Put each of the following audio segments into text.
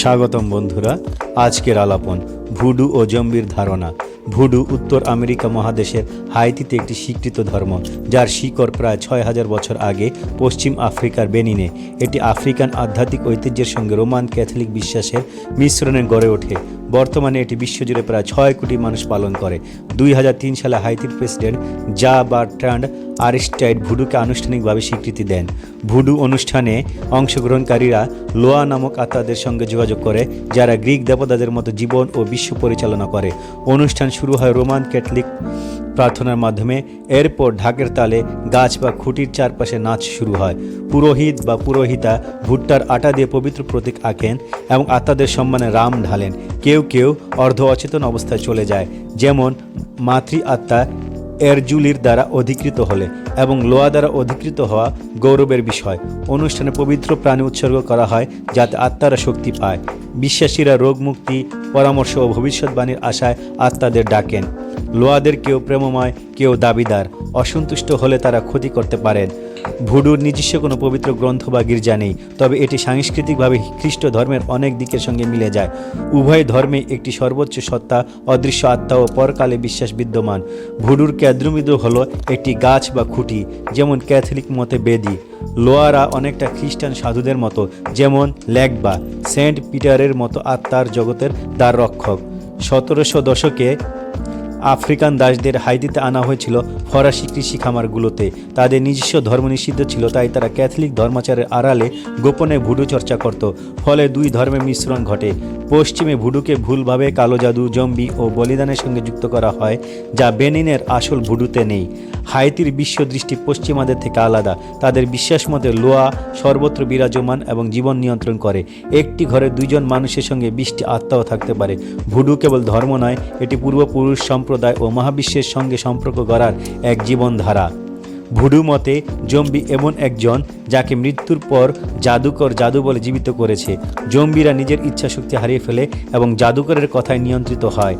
স্বাগতম বন্ধুরা, আজকের আলাপন ভুডু ও জম্বির ধারণা। ভুডু উত্তর আমেরিকা মহাদেশের হাইতিতে একটি স্বীকৃত ধর্ম, যার শিকড় প্রায় ছয় হাজার বছর আগে পশ্চিম আফ্রিকার বেনিনে। এটি আফ্রিকান আধ্যাত্মিক ঐতিহ্যের সঙ্গে রোমান ক্যাথলিক বিশ্বাসের মিশ্রণে গড়ে ওঠে। বর্তমানে এটি বিশ্বজুড়ে প্রায় ছয় কোটি মানুষ পালন করে। দুই হাজার তিন সালে হাইতির প্রেসিডেন্ট জা বার্ট্রান্ড আরিস্টাইড ভুডুকে আনুষ্ঠানিকভাবে স্বীকৃতি দেন। ভুডু অনুষ্ঠানে অংশগ্রহণকারীরা লোয়া নামক আত্মাদের সঙ্গে যোগাযোগ করে, যারা গ্রিক দেবতাদের মতো জীবন ও বিশ্ব পরিচালনা করে। অনুষ্ঠান শুরু হয় রোমান ক্যাথলিক প্রার্থনার মাধ্যমে। এরপর ঢাকের তালে গাছ বা খুঁটির চারপাশে নাচ শুরু হয়। পুরোহিত বা পুরোহিতা ভুট্টার আটা দিয়ে পবিত্র প্রতীক আঁকেন এবং আত্মাদের সম্মানে রাম ঢালেন। কেউ কেউ অর্ধ অচেতন অবস্থায় চলে যায়। যেমন, মাতৃ আত্মা এরজুলির দ্বারা অধিকৃত হলে এবং লোয়া দ্বারা অধিকৃত হওয়া গৌরবের বিষয়। অনুষ্ঠানে পবিত্র প্রাণী উৎসর্গ করা হয় যাতে আত্মারা শক্তি পায়। বিশ্বাসীরা রোগমুক্তি, পরামর্শ ও ভবিষ্যৎবাণীর আশায় আত্মাদের ডাকেন। লোয়াদের কেউ প্রেমময়, কেউ দাবিদার, অসন্তুষ্ট হলে তারা ক্ষতি করতে পারেন। ভুডুর নিজস্ব কোনো পবিত্র গ্রন্থ বা গির্জা নেই, তবে এটি সাংস্কৃতিকভাবে খ্রিস্ট ধর্মের অনেক দিকের সঙ্গে মিলে যায়। উভয় ধর্মে একটি সর্বোচ্চ সত্তা, অদৃশ্য আত্মা ও পরকালে বিশ্বাস বিদ্যমান। ভুডুর কেন্দ্রবিন্দু হলো একটি গাছ বা খুঁটি, যেমন ক্যাথলিক মতে বেদি। লোয়ারা অনেকটা খ্রিস্টান সাধুদের মতো, যেমন ল্যাগবা, সেন্ট পিটারের মতো আত্মার জগতের দ্বার রক্ষক সতেরোশো দশকে আফ্রিকান দাসদের হাইতিতে আনা হয়েছিল ফরাসি কৃষি খামারগুলোতে তাদের নিজস্ব ধর্ম নিষিদ্ধ ছিল, তাই তারা ক্যাথলিক ধর্মাচারের আড়ালে গোপনে ভুডু চর্চা করত। ফলে দুই ধর্মের মিশ্রণ ঘটে। পশ্চিমে ভুডুকে ভুলভাবে কালো জাদু, জম্বি ও বলিদানের সঙ্গে যুক্ত করা হয়, যা বেনিনের আসল ভুডুতে নেই। হাইতির বিশ্ব দৃষ্টি পশ্চিমাদের থেকে আলাদা। তাদের বিশ্বাস মতে লোয়া সর্বত্র বিরাজমান এবং জীবন নিয়ন্ত্রণ করে। একটি ঘরে দুইজন মানুষের সঙ্গে বৃষ্টি আত্মাও থাকতে পারে। ভুডু কেবল ধর্ম নয়, এটি পূর্বপুরুষ সম্প্রদায় ও মহাবিশ্বের সঙ্গে সম্পর্ক গড়ার এক জীবনধারা। ভুডু মতে, জম্বি এমন একজন যাকে মৃত্যুর পর জাদুকর জাদু বলে জীবিত করেছে। জম্বিরা নিজের ইচ্ছাশক্তি হারিয়ে ফেলে এবং জাদুকরের কথায় নিয়ন্ত্রিত হয়।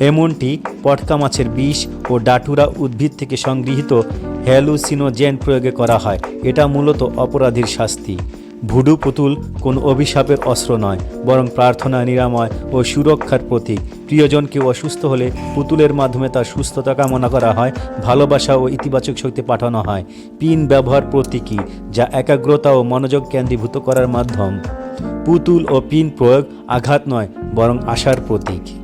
এমনটি পটকা মাছের বিষ ও ডাটুরা উদ্ভিদ থেকে সংগৃহীত হ্যালুসিনোজেন প্রয়োগে করা হয়। এটা মূলত অপরাধীর শাস্তি। ভুডু পুতুল কোন অভিশাপের অস্ত্র নয়, বরং প্রার্থনা, নিরাময় ও সুরক্ষার প্রতীক। প্রিয়জন কেউ অসুস্থ হলে পুতুলের মাধ্যমে তার সুস্থতা কামনা করা হয়, ভালোবাসা ও ইতিবাচক শক্তি পাঠানো হয়। পিন ব্যবহার প্রতীকী, যা একাগ্রতা ও মনোযোগ কেন্দ্রীভূত করার মাধ্যম। পুতুল ও পিন প্রয়োগ আঘাত নয়, বরং আশার প্রতীক।